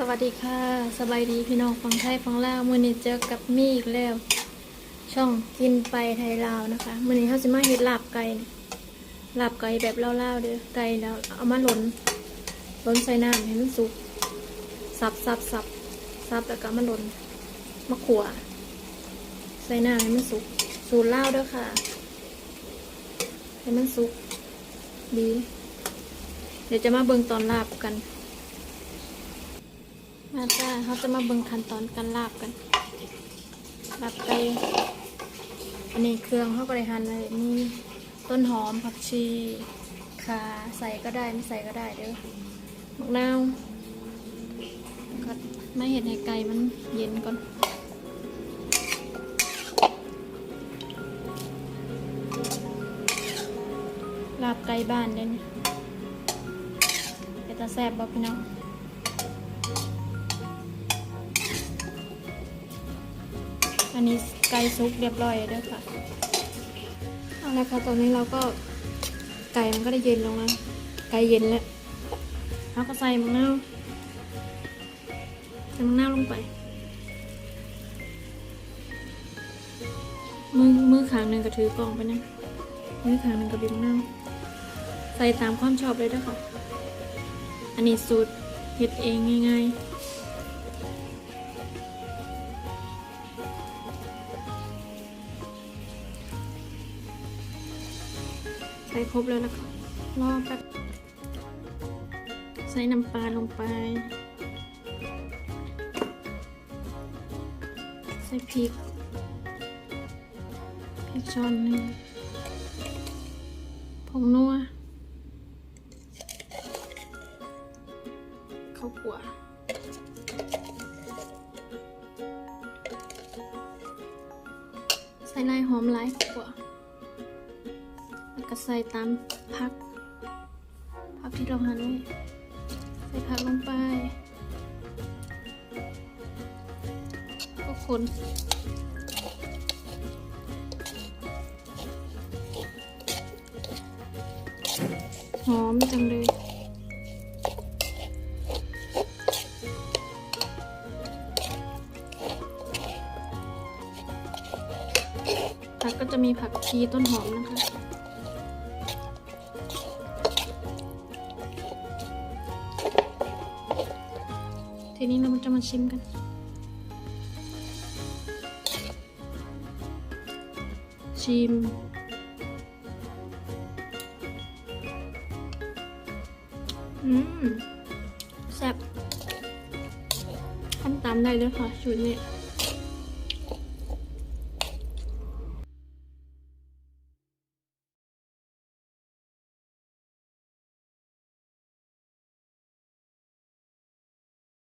สวัสดีค่ะสบายดีพี่น้องฟังไทยฟังลาวมื่อนี้เจอกับมี่อีกแล้ว ช่องกินไปไทยลาวนะคะมื่อนี้เขาสิมาเฮ็ดลาบไก่นี่ลาบไก่แบบลาวๆเด้อไก่แล้วเอามาหล่นหล่นใส่น้ำให้มันสุกสับสับสับสับแล้วก็มาหล่นมะขัวใส่น้ำให้มันสุกสูตรลาวเด้อค่ะ ให้มันสุกดี เดี๋ยวจะมาเบิ่งตอนลาบกัน มาจ้าเขาจะมาเบิ่งขั้นตอนการลาบกันลาบไก่อันนี้เครื่องเขาก็ได้หั่นไว้มีต้นหอมผักชีข่าใส่ก็ได้ไม่ใส่ก็ได้เด้อมะนาวก็ไม่เห็นให้ไก่มันเย็นก่อนลาบไก่บ้านเด้เนี่ยเป็นตาแซ่บบ่พี่น้อง อันนี้ไก่ซุกเรียบร้อยแล้วค่ะเอาละค่ะตอนนี้เราก็ไก่มันก็ได้เย็นลงแล้วไก่เย็นแล้วเราก็ใส่มะนาวใส่มะนาวลงไป มือมือขางหนึ่งก็ถือกล่องไปนะมือขางหนึ่งก็บีบมะนาวใส่ตามความชอบเลยด้วยค่ะ อันนี้สูตรเฮ็ดเองง่ายๆ ใส่ครบแล้วแล้วก็รอแป๊บใส่น้ำปลาลงไป ใส่พริกพริกช้อนหนึ่งผงนัวข้าวคั่วใส่ลายหอมลายขั่ว ก็ใส่ตามพัก พักที่เราหั่นไว้ใส่ผักลงไป ก็คนหอมจังเลยผักก็จะมีผักชีต้นหอมนะคะ ทีนี้เราจะมาชิมกัน ชิม อืมแซ่บขั้นตามได้เลยค่ะชุดนี้